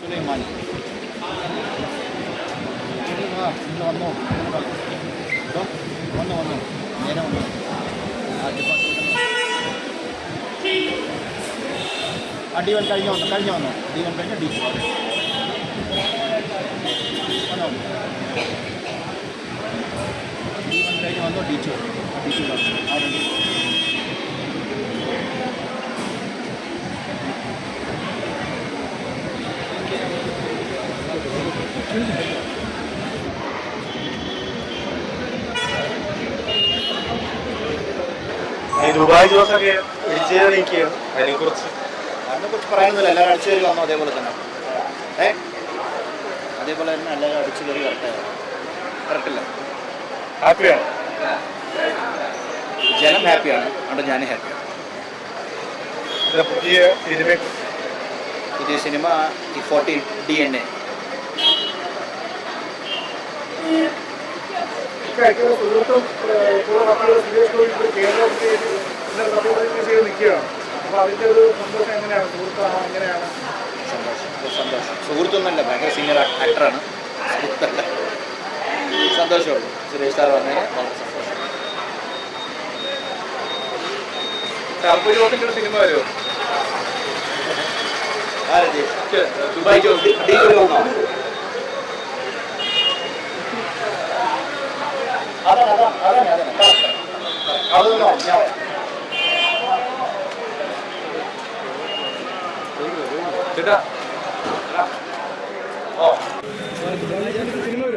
Süleyman. Bismillahirrahmanirrahim. D one കഴിഞ്ഞ് വന്നു കഴിഞ്ഞ് വന്നു. ഡി വൺ കഴിഞ്ഞ് ഡി ഡി വൺ കഴിഞ്ഞ് വന്നു D two D two Dubai ജോസൊക്കെ അതിനെക്കുറിച്ച് പറയാനൊന്നുമില്ല എല്ലാവരും അടിച്ചു കയറി വന്നു അതേപോലെ തന്നെ. ഏ? അതേപോലെ തന്നെ എല്ലാവരും അടിച്ചു കയറി വരട്ടെ. ഹാപ്പിയാണ്? ജനം ഹാപ്പിയാണ്. അതുകൊണ്ട് ഞാൻ ഹാപ്പിയാണ്. ഇത് പുതിയ സിനിമ. പുതിയ സിനിമ ഈ ഫോർട്ടി ഡി എൻ എ. സുഹൃത്തും കേരളത്തിൽ നിൽക്കുകയാണ്. അപ്പോൾ അതിന്റെ ഒരു സന്തോഷം എങ്ങനെയാണ്? സുഹൃത്താണ്? എങ്ങനെയാണ്? സന്തോഷം. സന്തോഷം. സുഹൃത്തൊന്നുമല്ല ഭയങ്കര സീനിയർ ആക്ടറാണ് സുഹൃത്തല്ല. സന്തോഷമുള്ളൂ. സുരേഷ് സാർ പറഞ്ഞാൽ വളരെ സന്തോഷം. ടർബോ ജോസിന്റെ ഒരു സിനിമ വരുമോ? Dubai Jose. അതാണ് അതാണ് അതാണ്. അതൊന്നോ ഞാൻ